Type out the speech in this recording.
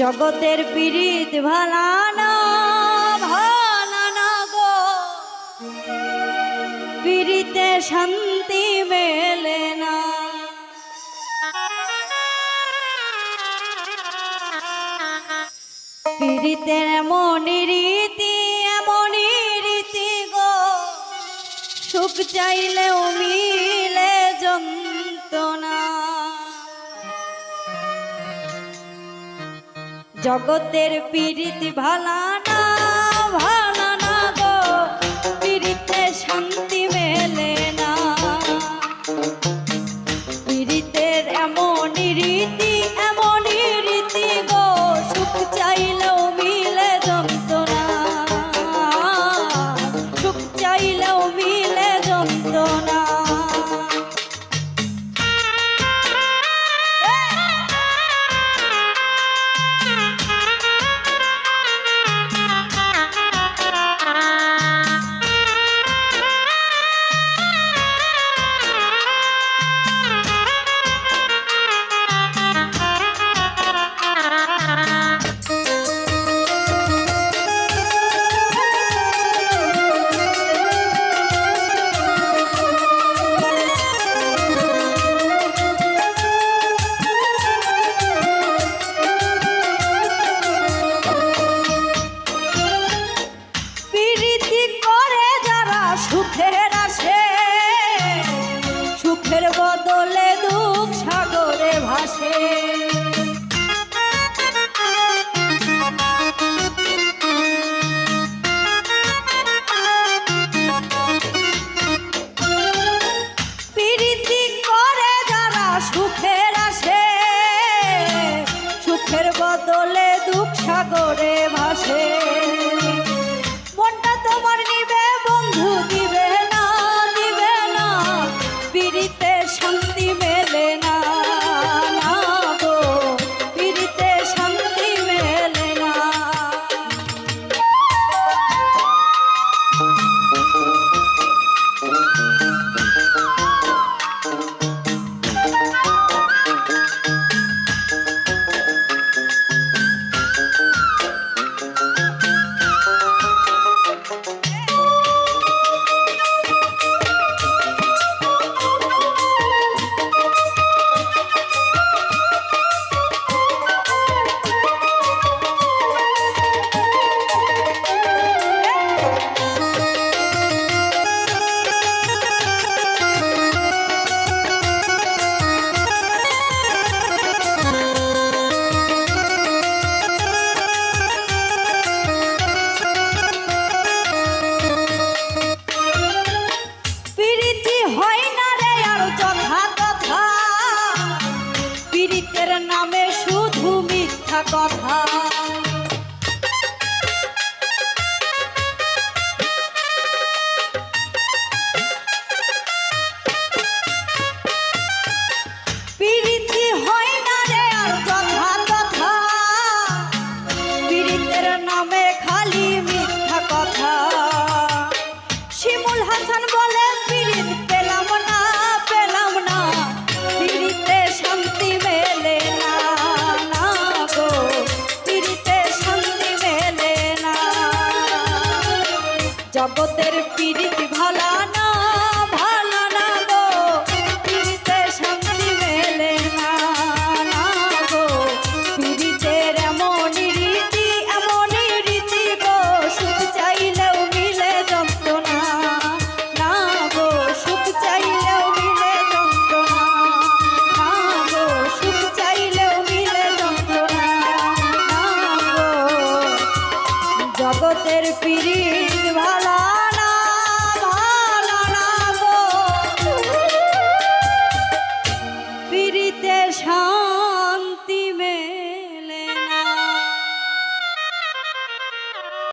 জগতের পীড়িত ভালানা ভালানা গো। পীড়িতে শান্তি মেয়েদের মনে রীতি এমনই রীতি গো। সুখ চাইলে মিলে যন্তনা জগতের পীড়িত ভালা না ভালা বদলে দুঃখ সাগরে ভাসে। সুখের আসে সুখের বদলে দুঃখ সাগরে ভাসে। কথা জগতের পীড়িত ভালা জগতের পিড়িত ভালা